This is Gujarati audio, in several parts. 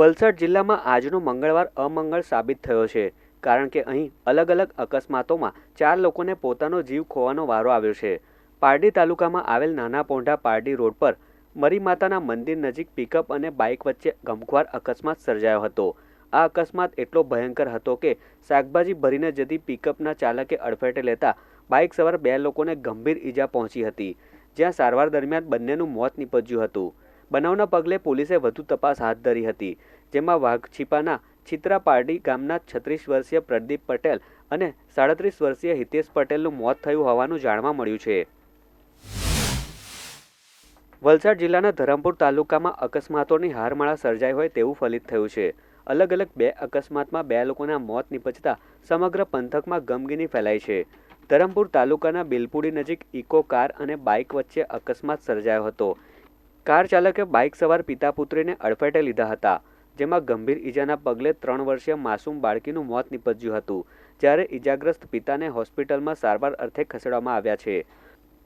વલસાડ જિલ્લામાં આજનો મંગળવાર અમંગળ સાબિત થયો છે, કારણ કે અહીં અલગ અલગ અકસ્માતોમાં ચાર લોકોને પોતાનો જીવ ખોવાનો વારો આવ્યો છે. પારડી તાલુકામાં આવેલ નાના પોંઢા પારડી રોડ પર મરી માતાના મંદિર નજીક પિકઅપ અને બાઇક વચ્ચે ગમખ્વાર અકસ્માત સર્જાયો હતો. આ અકસ્માત એટલો ભયંકર હતો કે શાકભાજી ભરીને જતી પિકઅપના ચાલકે અડફેટે લેતા બાઇક સવાર બે લોકોને ગંભીર ઈજા પહોંચી હતી, જ્યાં સારવાર દરમિયાન બંનેનું મોત નીપજ્યું હતું. બનાવના પગલે પોલીસે વધુ તપાસ હાથ ધરી હતી, જેમાં વાઘછીપાના છિત્રાપારડી ગામના છત્રીસ વર્ષીય પ્રદીપ પટેલ અને સાડત્રીસ વર્ષીય હિતેશ પટેલનું મોત થયું હોવાનું જાણવા મળ્યું છે. વલસાડ જિલ્લાના ધરમપુર તાલુકામાં અકસ્માતોની હારમાળા સર્જાઈ હોય તેવું ફલિત થયું છે. અલગ અલગ બે અકસ્માતમાં બે લોકોના મોત નીપજતા સમગ્ર પંથકમાં ગમગીની ફેલાઈ છે. ધરમપુર તાલુકાના બિલપુડી નજીક ઇકો કાર અને બાઇક વચ્ચે અકસ્માત સર્જાયો હતો. કાર ચાલકે બાઇક સવાર પિતા પુત્રીને અડફેટે લીધા હતા, જેમાં ગંભીર ઈજાના પગલે ત્રણ વર્ષીય માસૂમ બાળકીનું મોત નીપજ્યું હતું, જ્યારે ઈજાગ્રસ્ત પિતાને હોસ્પિટલમાં સારવાર અર્થે ખસેડવામાં આવ્યા છે.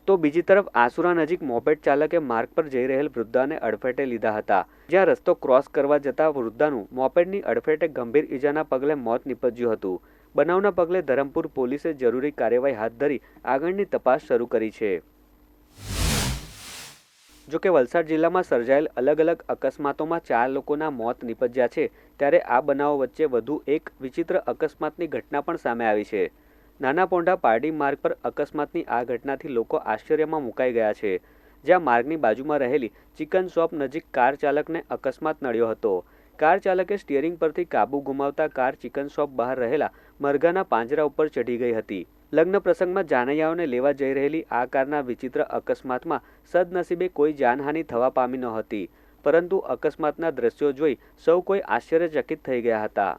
તો બીજી તરફ આસુરા નજીક મોપેડ ચાલકે માર્ગ પર જઈ રહેલ વૃદ્ધાને અડફેટે લીધા હતા, જ્યાં રસ્તો ક્રોસ કરવા જતા વૃદ્ધાનું મોપેડની અડફેટે ગંભીર ઈજાના પગલે મોત નીપજ્યું હતું. બનાવના પગલે ધરમપુર પોલીસે જરૂરી કાર્યવાહી હાથ ધરી આગળની તપાસ શરૂ કરી છે. જોકે વલસાડ જિલ્લામાં સર્જાયેલ અલગ અલગ અકસ્માતોમાં ચાર લોકોના મોત નિપજ્યા છે, ત્યારે આ બનાવો વચ્ચે વધુ એક વિચિત્ર અકસ્માતની ઘટના પણ સામે આવી છે. નાના પોંઢા પારડી માર્ગ પર અકસ્માતની આ ઘટનાથી લોકો આશ્ચર્યમાં મુકાઈ ગયા છે. જ્યાં માર્ગની બાજુમાં રહેલી ચિકન શોપ નજીક કાર ચાલકને અકસ્માત નડ્યો હતો. કાર ચાલકે સ્ટિયરિંગ પરથી કાબુ ગુમાવતા કાર ચિકન શોપ બહાર રહેલા મરઘાના પાંજરા ઉપર ચઢી ગઈ હતી. લગ્ન પ્રસંગમાં જાનૈયાઓને લેવા જઈ રહેલી આ કારના વિચિત્ર અકસ્માતમાં સદનસીબે કોઈ જાનહાનિ થવા પામી નહોતી પરંતુ અકસ્માતના દ્રશ્યો જોઈ સૌ કોઈ આશ્ચર્યચકિત થઈ ગયા હતા.